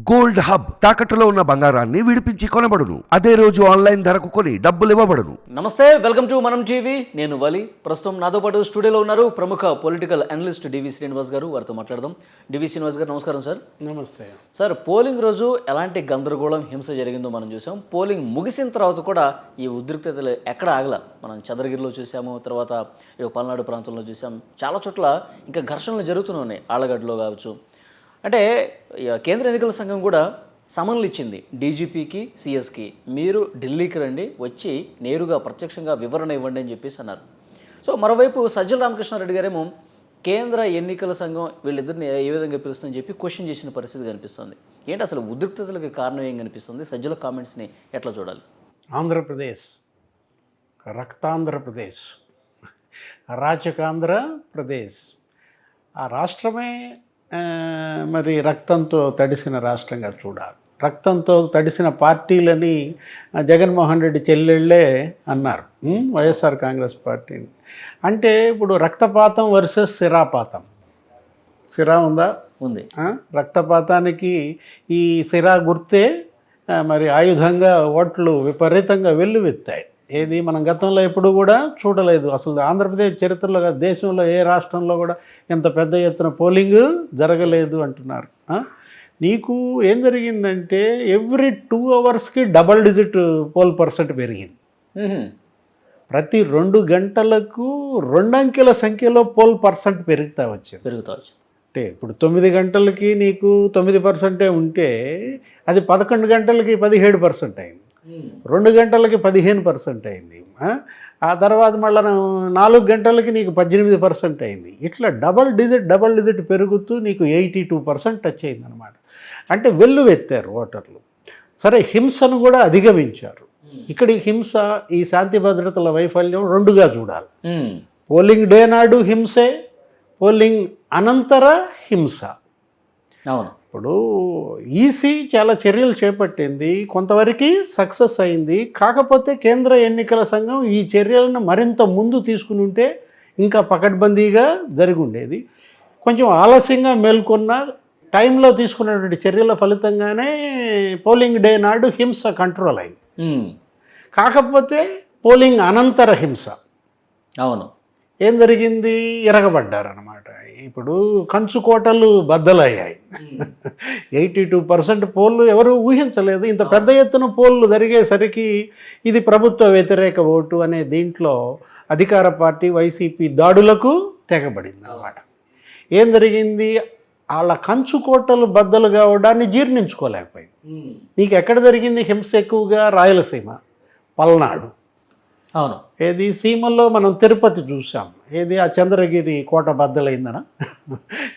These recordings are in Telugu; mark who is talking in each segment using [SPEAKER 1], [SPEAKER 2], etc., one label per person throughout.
[SPEAKER 1] గోల్డ్ హబ్ తాకట్టులో ఉన్న బంగారాన్ని విడిపించి కొనబడును. అదే రోజు ఆన్లైన్ ధరకు కొని డబ్బులు ఇవ్వబడును.
[SPEAKER 2] నమస్తే వెల్కమ్ టు మనం టీవీ. నేను వలి. ప్రస్తుతం నాతో పాటు స్టూడియోలో ఉన్నారు ప్రముఖ పొలిటికల్ అనలిస్ట్ డివి శ్రీనివాస్ గారు. వారితో మాట్లాడదాం. డివి శ్రీనివాస్ గారు నమస్కారం సార్.
[SPEAKER 3] నమస్తే.
[SPEAKER 2] సార్ పోలింగ్ రోజు ఎలాంటి గందరగోళం హింస జరిగిందో మనం చూసాం. పోలింగ్ ముగిసిన తర్వాత కూడా ఈ ఉద్రిక్తతలు ఎక్కడ ఆగల? మనం చంద్రగిరిలో చూసాము తర్వాత పల్నాడు ప్రాంతంలో చూసాం. చాలా చోట్ల ఇంకా ఘర్షణలు జరుగుతూనే ఉన్నాయి. ఆళ్ళగడ్డలో కావచ్చు అంటే కేంద్ర ఎన్నికల సంఘం కూడా సమన్లు ఇచ్చింది. డీజీపీకి సిఎస్కి. మీరు ఢిల్లీకి రండి వచ్చి నేరుగా ప్రత్యక్షంగా వివరణ ఇవ్వండి అని చెప్పేసి అన్నారు. సో మరోవైపు సజ్జల రామకృష్ణారెడ్డి గారేమో కేంద్ర ఎన్నికల సంఘం వీళ్ళిద్దరిని ఏ విధంగా పిలుస్తుందని చెప్పి క్వశ్చన్ చేసిన పరిస్థితి కనిపిస్తుంది. ఏంటి అసలు ఉద్రిక్తతలకు కారణం ఏం కనిపిస్తుంది? సజ్జల కామెంట్స్ని ఎట్లా చూడాలి?
[SPEAKER 3] ఆంధ్రప్రదేశ్ రక్తాంధ్రప్రదేశ్ అరాచకాంధ్రప్రదేశ్ ఆ రాష్ట్రమే మరి రక్తంతో తడిసిన రాష్ట్రంగా చూడాలి. రక్తంతో తడిసిన పార్టీలని జగన్మోహన్ రెడ్డి చెల్లెళ్ళే అన్నారు? వైఎస్ఆర్ కాంగ్రెస్ పార్టీని. అంటే ఇప్పుడు రక్తపాతం వర్సెస్ సిరాపాతం. సిరా ఉందా?
[SPEAKER 2] ఉంది.
[SPEAKER 3] రక్తపాతానికి ఈ సిరా గుర్తే మరి ఆయుధంగా ఓట్లు విపరీతంగా వెల్లువెత్తాయి. ఏది మనం గతంలో ఎప్పుడు కూడా చూడలేదు. అసలు ఆంధ్రప్రదేశ్ చరిత్రలో కాదు, దేశంలో ఏ రాష్ట్రంలో కూడా ఇంత పెద్ద ఎత్తున పోలింగ్ జరగలేదు అంటున్నారు? నీకు ఏం జరిగిందంటే ఎవ్రీ టూ అవర్స్కి డబల్ డిజిట్ పోల్ పర్సెంట్ పెరిగింది. ప్రతి రెండు గంటలకు రెండంకెల సంఖ్యలో పోల్ పర్సెంట్ పెరుగుతా వచ్చింది.
[SPEAKER 2] పెరుగుతా వచ్చింది.
[SPEAKER 3] అంటే ఇప్పుడు తొమ్మిది గంటలకి నీకు తొమ్మిది పర్సెంటే ఉంటే అది పదకొండు గంటలకి పదిహేడు పర్సెంట్ అయింది. రెండు గంటలకి పదిహేను పర్సెంట్ అయింది. ఆ? తర్వాత మళ్ళీ నాలుగు గంటలకి నీకు పద్దెనిమిది పర్సెంట్ అయింది. ఇట్లా డబల్ డిజిట్ డబల్ డిజిట్ పెరుగుతూ నీకు ఎయిటీ టూ పర్సెంట్ టచ్ అయింది అనమాట అంటే వెల్లువెత్తారు ఓటర్లు. సరే హింసను కూడా అధిగమించారు. ఇక్కడ ఈ హింస ఈ శాంతి భద్రతల వైఫల్యం రెండుగా చూడాలి. పోలింగ్ డే నాడు హింసే పోలింగ్ అనంతర హింస.
[SPEAKER 2] అవును.
[SPEAKER 3] ఇప్పుడు ఈసీ చాలా చర్యలు చేపట్టింది. కొంతవరకు సక్సెస్ అయింది. కాకపోతే కేంద్ర ఎన్నికల సంఘం ఈ చర్యలను మరింత ముందు తీసుకుని ఉంటే ఇంకా పకడ్బందీగా జరిగి ఉండేది కొంచెం ఆలస్యంగా మేల్కొన్న టైంలో తీసుకున్నటువంటి చర్యల ఫలితంగానే పోలింగ్ డే నాడు హింస కంట్రోల్ అయింది. కాకపోతే పోలింగ్ అనంతర హింస.
[SPEAKER 2] అవును.
[SPEAKER 3] ఏం జరిగింది? ఎరగబడ్డారనమాట ఇప్పుడు కంచుకోటలు బద్దలయ్యాయి. ఎయిటీ టూ పర్సెంట్ పోళ్ళు ఎవరు ఊహించలేదు. ఇంత పెద్ద ఎత్తున పోళ్ళు జరిగేసరికి ఇది ప్రభుత్వ వ్యతిరేక ఓటు అనే దీంట్లో అధికార పార్టీ వైసీపీ దాడులకు తెగబడింది అనమాట ఏం జరిగింది? వాళ్ళ కంచుకోటలు బద్దలు కావడాన్ని జీర్ణించుకోలేకపోయింది. నీకు ఎక్కడ జరిగింది? హింస ఎక్కువగా రాయలసీమ పల్నాడు.
[SPEAKER 2] అవును.
[SPEAKER 3] ఏది సీమల్లో మనం తిరుపతి చూసాం ఏది ఆ చంద్రగిరి కోట బద్దలైందన?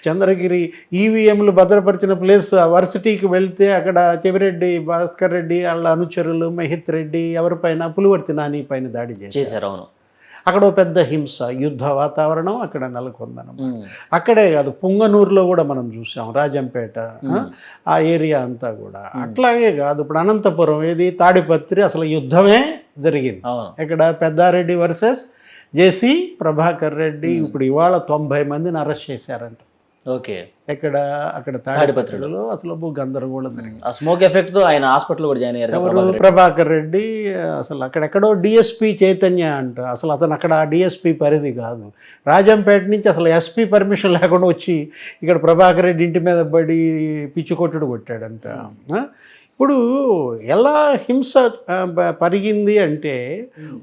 [SPEAKER 3] చంద్రగిరి ఈవీఎంలు భద్రపరిచిన ప్లేస్ వర్సిటీకి వెళ్తే అక్కడ చెవిరెడ్డి భాస్కర్ రెడ్డి వాళ్ళ అనుచరులు మహిత్ రెడ్డి ఎవరిపైన పులివర్తి నాని పైన దాడి చేశారు
[SPEAKER 2] అవును.
[SPEAKER 3] అక్కడ పెద్ద హింస యుద్ధ వాతావరణం అక్కడ నెలకొందనం
[SPEAKER 2] మ్.
[SPEAKER 3] అక్కడే కాదు పుంగనూరులో కూడా మనం చూసాం రాజంపేట ఆ, ఏరియా అంతా కూడా. అట్లాగే కాదు ఇప్పుడు అనంతపురం ఏది తాడిపత్రి అసలు యుద్ధమే జరిగింది. ఇక్కడ పెద్దారెడ్డి వర్సెస్ జేసీ ప్రభాకర్ రెడ్డి ఇప్పుడు ఇవాళ తొంభై మందిని అరెస్ట్ చేశారంట.
[SPEAKER 2] ఓకే.
[SPEAKER 3] ఎక్కడ అక్కడ తాడిపత్రిలో. అసలు గందరగోళం జరిగింది.
[SPEAKER 2] ఆ స్మోక్ ఎఫెక్ట్తో ఆయన హాస్పిటల్ కూడా జాయిన్ అయ్యారు ప్రభాకర్ రెడ్డి.
[SPEAKER 3] అసలు అక్కడెక్కడో డిఎస్పి చైతన్య అంట. అసలు అతను అక్కడ డిఎస్పి పరిధి కాదు. రాజంపేట నుంచి అసలు ఎస్పీ పర్మిషన్ లేకుండా వచ్చి ఇక్కడ ప్రభాకర్ రెడ్డి ఇంటి మీద పడి పిచ్చి కొట్టుడు కొట్టాడంట. ఆ? ఇప్పుడు ఎలా హింస పరిగింది అంటే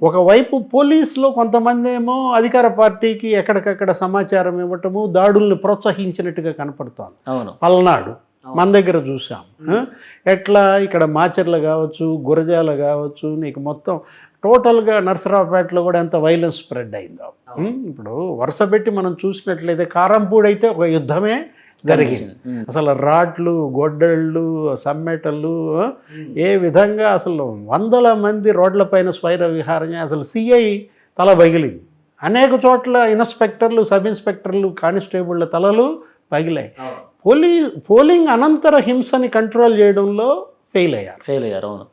[SPEAKER 3] ఒకవైపు పోలీసులో కొంతమంది ఏమో అధికార పార్టీకి ఎక్కడికక్కడ సమాచారం ఇవ్వటము దాడుల్ని ప్రోత్సహించినట్టుగా కనపడుతోంది.
[SPEAKER 2] అవును.
[SPEAKER 3] పల్నాడు మన దగ్గర చూసాం? ఎట్లా ఇక్కడ మాచర్ల కావచ్చు గురజాల కావచ్చు నీకు మొత్తం టోటల్గా నర్సరావుపేటలో కూడా ఎంత వైలెన్స్ స్ప్రెడ్ అయిందో? ఇప్పుడు వరుస పెట్టి మనం చూసినట్లయితే కారంపూడి అయితే ఒక యుద్ధమే జరిగింది. అసలు రాట్లు గొడ్డళ్ళు సమ్మెటలు? ఏ విధంగా అసలు వందల మంది రోడ్లపైన స్వైర విహారం అసలు సిఐ తల పగిలింది. అనేక చోట్ల ఇన్స్పెక్టర్లు సబ్ ఇన్స్పెక్టర్లు కానిస్టేబుళ్ళ తలలు పగిలాయి. పోలీ పోలింగ్ అనంతర హింసని కంట్రోల్ చేయడంలో ఫెయిల్ అయ్యారు.
[SPEAKER 2] ఫెయిల్ అయ్యారు అవును.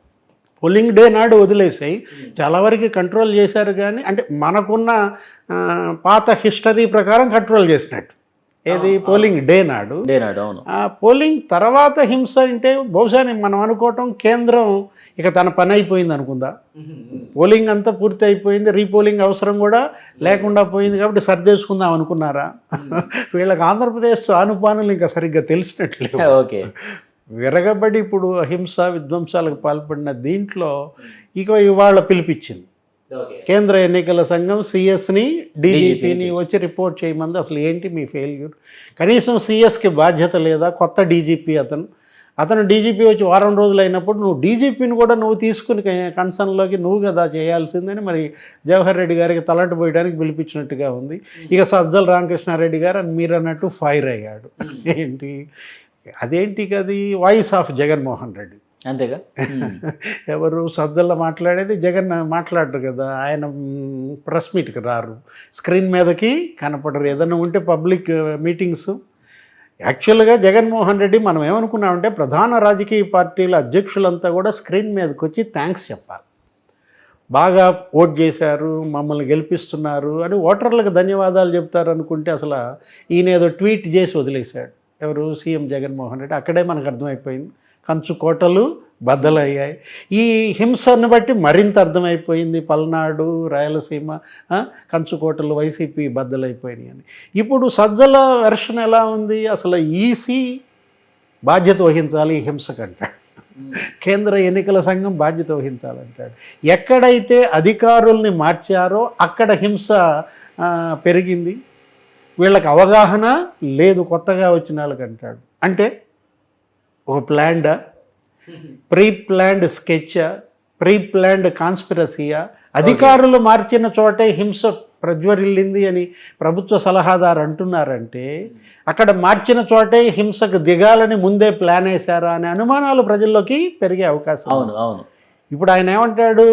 [SPEAKER 3] పోలింగ్ డే నాడు వదిలేసాయి. చాలా వరకు కంట్రోల్ చేశారు కానీ అంటే మనకున్న పాత హిస్టరీ ప్రకారం కంట్రోల్ చేసినట్టు. ఏది? పోలింగ్ డే నాడు.
[SPEAKER 2] డేనాడు అవును.
[SPEAKER 3] ఆ పోలింగ్ తర్వాత హింస అంటే బహుశా మనం అనుకోవటం కేంద్రం ఇక తన పని అయిపోయింది అనుకుందా? పోలింగ్ అంతా పూర్తి అయిపోయింది రీపోలింగ్ అవసరం కూడా లేకుండా పోయింది కాబట్టి సర్దేసుకుందాం అనుకున్నారా? వీళ్ళకి ఆంధ్రప్రదేశ్ ఆనుపానులు ఇంకా సరిగ్గా తెలిసినట్లేదు
[SPEAKER 2] ఓకే.
[SPEAKER 3] విరగబడి ఇప్పుడు అహింస విధ్వంసాలకు పాల్పడిన దీంట్లో ఇక ఇవాళ పిలిపించింది. కేంద్ర ఎన్నికల సంఘం సిఎస్ని డీజీపీని వచ్చి రిపోర్ట్ చేయమంది. అసలు ఏంటి మీ ఫెయిల్యూర్ కనీసం సిఎస్కి బాధ్యత లేదా? కొత్త డీజీపీ అతను. అతను డీజీపీ వచ్చి వారం రోజులు అయినప్పుడు నువ్వు డీజీపీని కూడా నువ్వు తీసుకుని కన్సర్న్లోకి నువ్వు కదా చేయాల్సిందని మరి జవహర్ రెడ్డి గారికి తలంటు పోయడానికి పిలిపించినట్టుగా ఉంది. ఇక సజ్జల రామకృష్ణారెడ్డి గారు అని మీరు అన్నట్టు ఫైర్ అయ్యాడు. ఏంటి? అదేంటి అది? Voice of Jaganmohan Reddy.
[SPEAKER 2] అంతేగా?
[SPEAKER 3] ఎవరు సజ్జల్లో మాట్లాడేది జగన్ మాట్లాడరు కదా ఆయన ప్రెస్ మీట్కి రారు. స్క్రీన్ మీదకి కనపడరు. ఏదైనా ఉంటే పబ్లిక్ మీటింగ్స్. యాక్చువల్గా జగన్మోహన్ రెడ్డి మనం ఏమనుకున్నామంటే ప్రధాన రాజకీయ పార్టీల అధ్యక్షులంతా కూడా స్క్రీన్ మీదకి వచ్చి థ్యాంక్స్ చెప్పాలి. బాగా ఓట్ చేశారు మమ్మల్ని గెలిపిస్తున్నారు అని ఓటర్లకు ధన్యవాదాలు చెప్తారు అనుకుంటే అసలు ఈయన ఏదో ట్వీట్ చేసి వదిలేశాడు. ఎవరు? సీఎం జగన్మోహన్ రెడ్డి. అక్కడే మనకు అర్థమైపోయింది. కంచుకోటలు బద్దలయ్యాయి. ఈ హింసను బట్టి మరింత అర్థమైపోయింది పల్నాడు రాయలసీమ కంచుకోటలు వైసీపీ బద్దలైపోయినాయి అని. ఇప్పుడు సజ్జల వెర్షన్ ఎలా ఉంది? అసలు ఈసీ బాధ్యత వహించాలి ఈ హింసకంటాడు కేంద్ర ఎన్నికల సంఘం బాధ్యత వహించాలంటాడు. ఎక్కడైతే అధికారుల్ని మార్చారో అక్కడ హింస పెరిగింది. వీళ్ళకి అవగాహన లేదు కొత్తగా వచ్చిన వాళ్ళకి అంటాడు. అంటే ఒక ప్లాండా pre planned sketch pre planned కాన్స్పిరసీయా అధికారులు మార్చిన చోటే హింస ప్రజ్వరిల్లింది అని ప్రభుత్వ సలహాదారు అంటున్నారంటే అక్కడ మార్చిన చోటే హింసకు దిగాలని ముందే ప్లాన్ వేశారా అనే అనుమానాలు ప్రజల్లోకి పెరిగే అవకాశం.
[SPEAKER 2] అవును అవును.
[SPEAKER 3] ఇప్పుడు ఆయన ఏమంటాడు?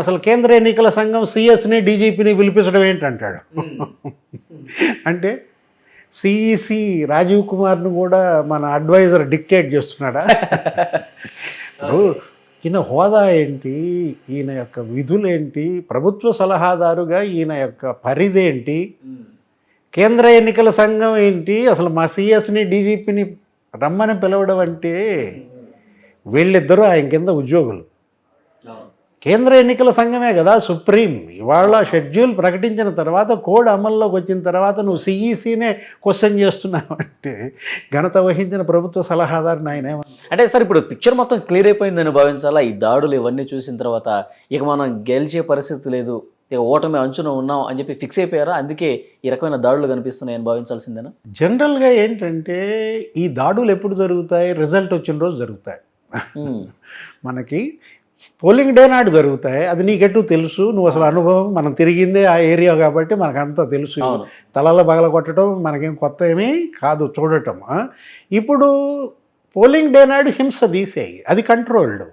[SPEAKER 3] అసలు కేంద్ర ఎన్నికల సంఘం సిఎస్ని డీజీపీని పిలిపించడం ఏంటంటాడు? అంటే సిఈసి రాజీవ్ కుమార్ను కూడా మన అడ్వైజర్ డిక్టేట్ చేస్తున్నాడా? ఇప్పుడు ఈయన హోదా ఏంటి? ఈయన యొక్క విధులేంటి? ప్రభుత్వ సలహాదారుగా ఈయన యొక్క పరిధేంటి? కేంద్ర ఎన్నికల సంఘం ఏంటి? అసలు మా సిఎస్ని డీజీపీని రమ్మని పిలవడం అంటే వీళ్ళిద్దరూ ఆయన కింద ఉద్యోగులు. కేంద్ర ఎన్నికల సంఘమే కదా సుప్రీం. ఇవాళ షెడ్యూల్ ప్రకటించిన తర్వాత కోడ్ అమల్లోకి వచ్చిన తర్వాత నువ్వు సిఈసీనే క్వశ్చన్ చేస్తున్నావు అంటే ఘనత వహించిన ప్రభుత్వ సలహాదారుని ఆయన
[SPEAKER 2] అంటే సార్ ఇప్పుడు పిక్చర్ మొత్తం క్లియర్ అయిపోయిందని భావించాలా? ఈ దాడులు ఇవన్నీ చూసిన తర్వాత ఇక మనం గెలిచే పరిస్థితి లేదు. ఇక ఓటమి అంచున ఉన్నాం అని చెప్పి ఫిక్స్ అయిపోయారా? అందుకే ఈ రకమైన దాడులు కనిపిస్తున్నాయని భావించాల్సిందేనా?
[SPEAKER 3] జనరల్గా ఏంటంటే ఈ దాడులు ఎప్పుడు జరుగుతాయి? రిజల్ట్ వచ్చిన రోజు జరుగుతాయి. మనకి పోలింగ్ డే నాడు జరుగుతాయి. అది నీకెట్టు తెలుసు. నువ్వు అసలు అనుభవం మనం తిరిగిందే ఆ ఏరియా కాబట్టి మనకంతా తెలుసు. తలలో బగల కొట్టడం మనకేం కొత్త ఏమీ కాదు. చూడటం? ఇప్పుడు పోలింగ్ డే నాడు హింస తీసేయి. అది కంట్రోల్డ్.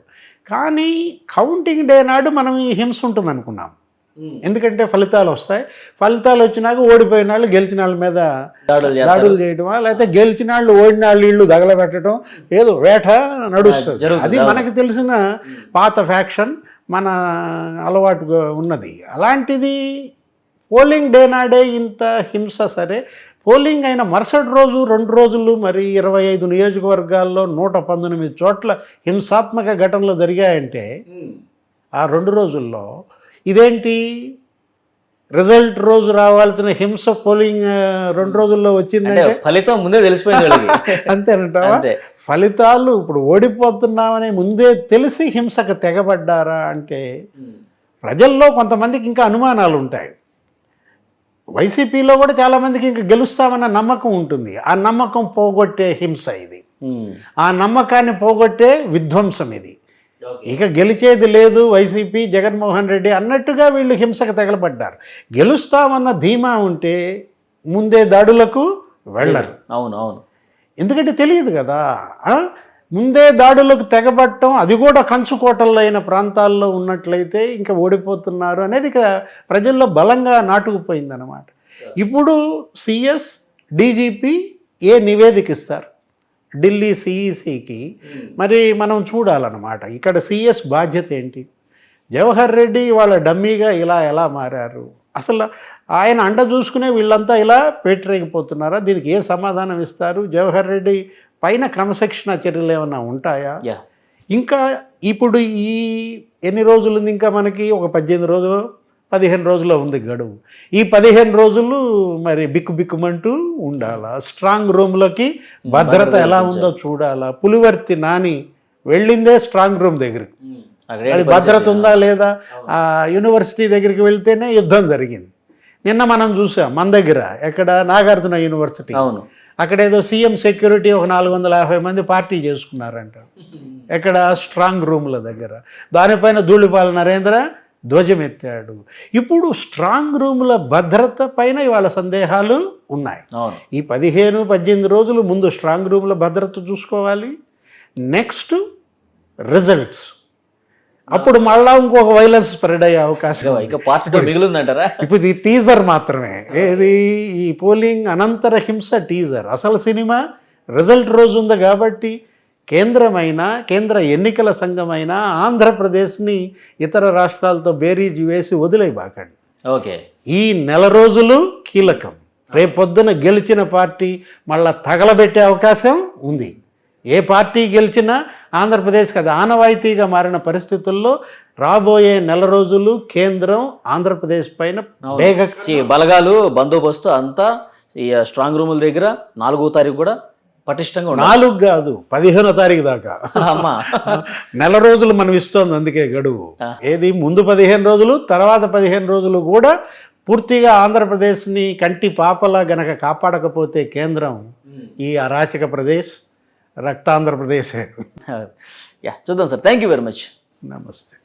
[SPEAKER 3] కానీ కౌంటింగ్ డే నాడు మనం ఈ హింస ఉంటుంది అనుకున్నాం ఎందుకంటే ఫలితాలు వస్తాయి. ఫలితాలు వచ్చినాక ఓడిపోయిన వాళ్ళు గెలిచిన వాళ్ళ మీద
[SPEAKER 2] దాడులు
[SPEAKER 3] చేయడమా లేకపోతే గెలిచిన వాళ్ళు ఓడిన వాళ్ళు ఇళ్ళు దగలబెట్టడం ఏదో వేట నడుస్తుంది. అది. మనకి తెలిసిన పాత ఫ్యాక్షన్ మన అలవాటుగా ఉన్నది. అలాంటిది పోలింగ్ డే నాడే ఇంత హింస సరే. పోలింగ్ అయిన మరుసటి రోజు రెండు రోజులు మరి ఇరవై ఐదు నియోజకవర్గాల్లో నూట పంతొమ్మిది చోట్ల హింసాత్మక ఘటనలు జరిగాయంటే ఆ రెండు రోజుల్లో ఇదేంటి? రిజల్ట్ రోజు రావాల్సిన హింస పోలింగ్ రెండు రోజుల్లో వచ్చిందంటే?
[SPEAKER 2] ఫలితం ముందే తెలిసిపోయింది
[SPEAKER 3] అంతేనంటావా?
[SPEAKER 2] అంతే.
[SPEAKER 3] ఫలితాలు ఇప్పుడు ఓడిపోతున్నామని ముందే తెలిసి హింసకు తెగబడ్డారా అంటే ప్రజల్లో కొంతమందికి ఇంకా అనుమానాలు ఉంటాయి. వైసీపీలో కూడా చాలామందికి ఇంకా గెలుస్తామన్న నమ్మకం ఉంటుంది. ఆ నమ్మకం పోగొట్టే హింస ఇది. ఆ నమ్మకాన్ని పోగొట్టే విధ్వంసం ఇది. ఇక గెలిచేది లేదు వైసీపీ జగన్మోహన్ రెడ్డి అన్నట్టుగా వీళ్ళు హింసకు తగలబడ్డారు. గెలుస్తామన్న ధీమా ఉంటే ముందే దాడులకు వెళ్ళరు.
[SPEAKER 2] అవును అవును.
[SPEAKER 3] ఎందుకంటే తెలియదు కదా? ముందే దాడులకు తెగబట్టడం అది కూడా కంచుకోటల్లో అయిన ప్రాంతాల్లో ఉన్నట్లయితే ఇంకా ఓడిపోతున్నారు అనేది ఇక ప్రజల్లో బలంగా నాటుకుపోయిందన్నమాట. ఇప్పుడు సిఎస్ డీజీపీ ఏ నివేదిక ఇస్తారు? ఢిల్లీ సిఈసికి. మరి మనం చూడాలన్నమాట. ఇక్కడ సిఎస్ బాధ్యత ఏంటి? జవహర్ రెడ్డి వాళ్ళ డమ్మీగా ఇలా ఎలా మారారు? అసలు ఆయన అండ చూసుకునే వీళ్ళంతా ఇలా పేటరేగిపోతున్నారా దీనికి ఏ సమాధానం ఇస్తారు? జవహర్ రెడ్డి పైన క్రమశిక్షణ చర్యలు ఏమైనా ఉంటాయా? ఇంకా ఇప్పుడు ఈ ఎన్ని రోజులు ఉంది ఇంకా మనకి? ఒక పద్దెనిమిది రోజులు పదిహేను రోజులు ఉంది గడువు. ఈ పదిహేను రోజులు మరి బిక్కు బిక్కుమంటూ ఉండాలా? స్ట్రాంగ్ రూమ్లోకి భద్రత ఎలా ఉందో చూడాలా? పులివర్తి నాని వెళ్ళిందే స్ట్రాంగ్ రూమ్ దగ్గరికి. అది భద్రత ఉందా లేదా? ఆ యూనివర్సిటీ దగ్గరికి వెళ్తేనే యుద్ధం జరిగింది. నిన్న మనం చూసాం మన దగ్గర ఎక్కడ నాగార్జున యూనివర్సిటీ.
[SPEAKER 2] అవును.
[SPEAKER 3] అక్కడ ఏదో సీఎం సెక్యూరిటీ ఒక నాలుగు వందల యాభై మంది పార్టీ చేసుకున్నారంట. ఎక్కడ స్ట్రాంగ్ రూమ్ల దగ్గర. దానిపైన ధూళిపాల నరేంద్ర ధ్వజం ఎత్తాడు ఇప్పుడు స్ట్రాంగ్ రూముల భద్రత పైన ఇవాళ సందేహాలు ఉన్నాయి. ఈ పదిహేను పద్దెనిమిది రోజులు ముందు స్ట్రాంగ్ రూమ్ల భద్రత చూసుకోవాలి. Next results. అప్పుడు మళ్ళా ఇంకొక వైలెన్స్ స్ప్రెడ్ అయ్యే అవకాశం.
[SPEAKER 2] ఇక పార్ట్ మిగిలిందంటారా?
[SPEAKER 3] ఇప్పుడు ఇది టీజర్ మాత్రమే. ఏది? ఈ పోలింగ్ అనంతర హింస టీజర్. అసలు సినిమా రిజల్ట్ రోజు ఉంది కాబట్టి కేంద్రమైన కేంద్ర ఎన్నికల సంఘమైన ఆంధ్రప్రదేశ్ని ఇతర రాష్ట్రాలతో బేరీజ్ వేసి వదిలేయబాకండి.
[SPEAKER 2] ఓకే.
[SPEAKER 3] ఈ నెల రోజులు కీలకం. రేపొద్దున గెలిచిన పార్టీ మళ్ళా తగలబెట్టే అవకాశం ఉంది. ఏ పార్టీ గెలిచినా ఆంధ్రప్రదేశ్కి అది ఆనవాయితీగా మారిన పరిస్థితుల్లో రాబోయే నెల రోజులు కేంద్రం ఆంధ్రప్రదేశ్ పైన
[SPEAKER 2] బలగాలు బందోబస్తు అంతా ఈ స్ట్రాంగ్ రూముల దగ్గర నాలుగో తారీఖు కూడా పటిష్టంగా
[SPEAKER 3] నాలుగు కాదు పదిహేనో తారీఖు దాకా.
[SPEAKER 2] అమ్మా.
[SPEAKER 3] నెల రోజులు మనం ఇస్తోంది అందుకే గడువు. ఏది? ముందు పదిహేను రోజులు తర్వాత పదిహేను రోజులు కూడా పూర్తిగా ఆంధ్రప్రదేశ్ని కంటి పాపలా గనక కాపాడకపోతే కేంద్రం ఈ అరాచక ప్రదేశ్ రక్తాంధ్రప్రదేశ్.
[SPEAKER 2] యా చూద్దాం sir. Thank you very much
[SPEAKER 3] నమస్తే.